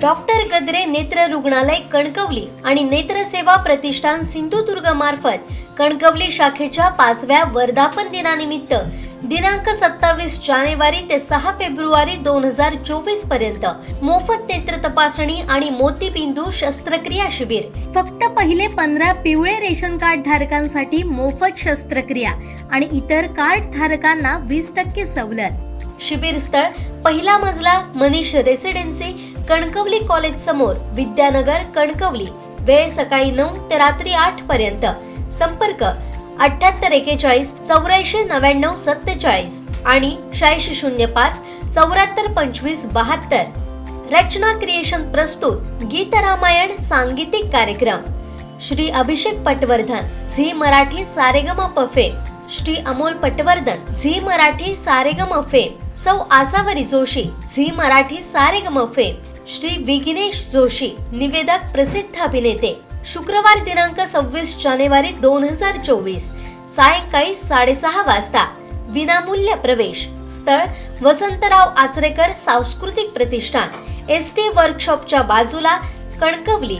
Doctor Gadre नेत्र रुग्णालय कणकवली आणि नेत्रसेवा प्रतिष्ठान सिंधुदुर्ग मार्फत कणकवली शाखेच्या पाचव्या वर्धापन दिनानिमित्त दिनांक सत्तावीस जानेवारी ते सहा फेब्रुवारी दोन हजार चोवीसपर्यंत मोफत नेत्र तपासणी आणि मोतीबिंदू शस्त्रक्रिया शिबिर. फक्त पहिले पंधरा पिवळे रेशन कार्ड धारकांसाठी मोफत शस्त्रक्रिया आणि इतर कार्ड धारकांना वीस टक्के सवलत. शिबिर स्थळ पहिला मजला मनीष रेसिडेन्सी कणकवली कॉलेज समोर विद्यानगर कणकवली. वेळ सकाळी नऊ ते रात्री आठ पर्यंत. संपर्क अठ्याहत्तर एकेचाळीस चौऱ्याऐंशी नव्याण्णव सत्तेचाळीस आणि शहाऐंशी शून्य पाच चौऱ्याहत्तर पंचवीस बहात्तर. रचना क्रिएशन प्रस्तुत गीत रामायण सांगीतिक कार्यक्रम. Shri Abhishek Patwardhan Zee Marathi Saregama पफे. Shri Amol Patwardhan Zee Marathi Saregama fame Sau Asavari Joshi Zee Marathi Saregama fame Shri Vighnesh Joshi निवेदक प्रसिद्ध अभिनेते. शुक्रवार दिनांक सव्वीस जानेवारी दोन हजार चोवीस सायंकाळी साडेसहा वाजता. विनामूल्य प्रवेश स्थळ वसंतराव आचरेकर सांस्कृतिक प्रतिष्ठान एस टी वर्कशॉपच्या बाजूला कणकवली.